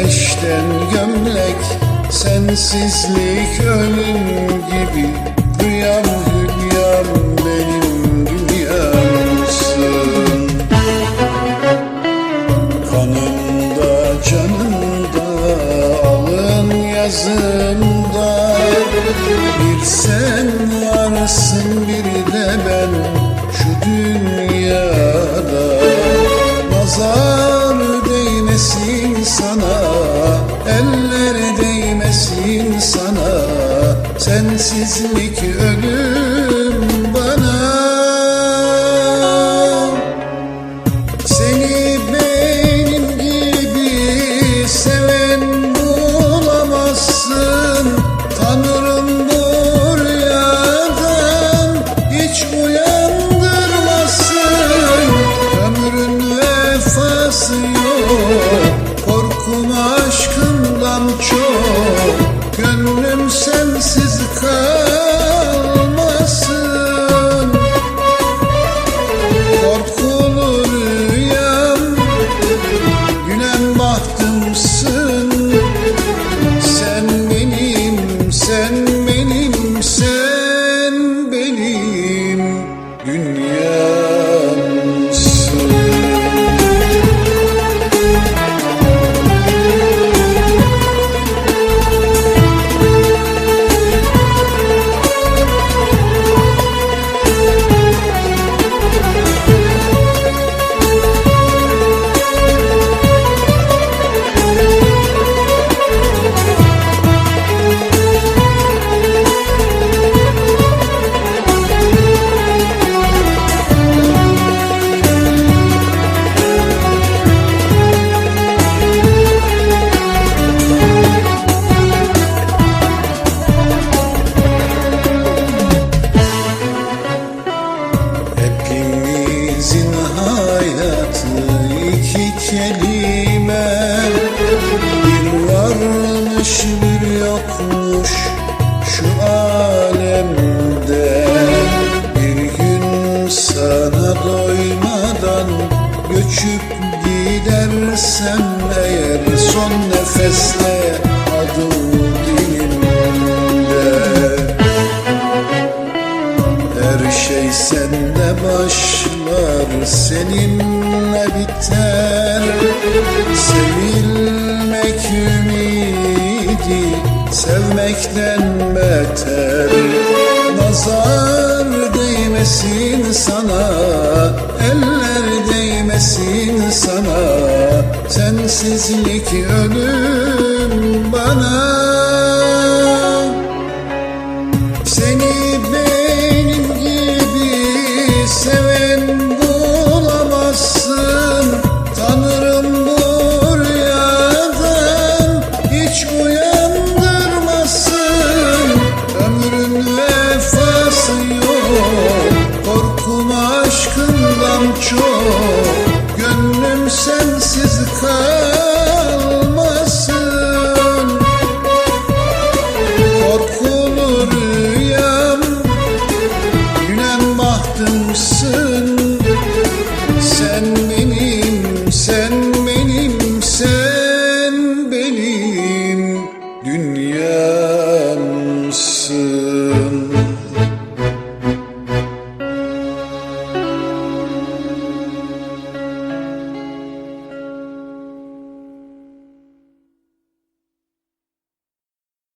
ateşten gömlek Sensizlik ölüm gibi. Rüyam hülyam benim dünyamsın Kanımda canımda alın yazımda Bir sen varsın sana. Eller değmesin sana. Sensizlik ölüm çok Gönlüm sensiz kalmasın varmış bir yokmuş şu alemde. Bir gün sana doymadan göçüp gidersem eğer Son nefeste adım dilimde. Her şey sende başlar, seninle biter. Sevilmek sevmekten beter. Nazar değmesin sana, eller değmesin sana. Sensizlik ölüm bana सा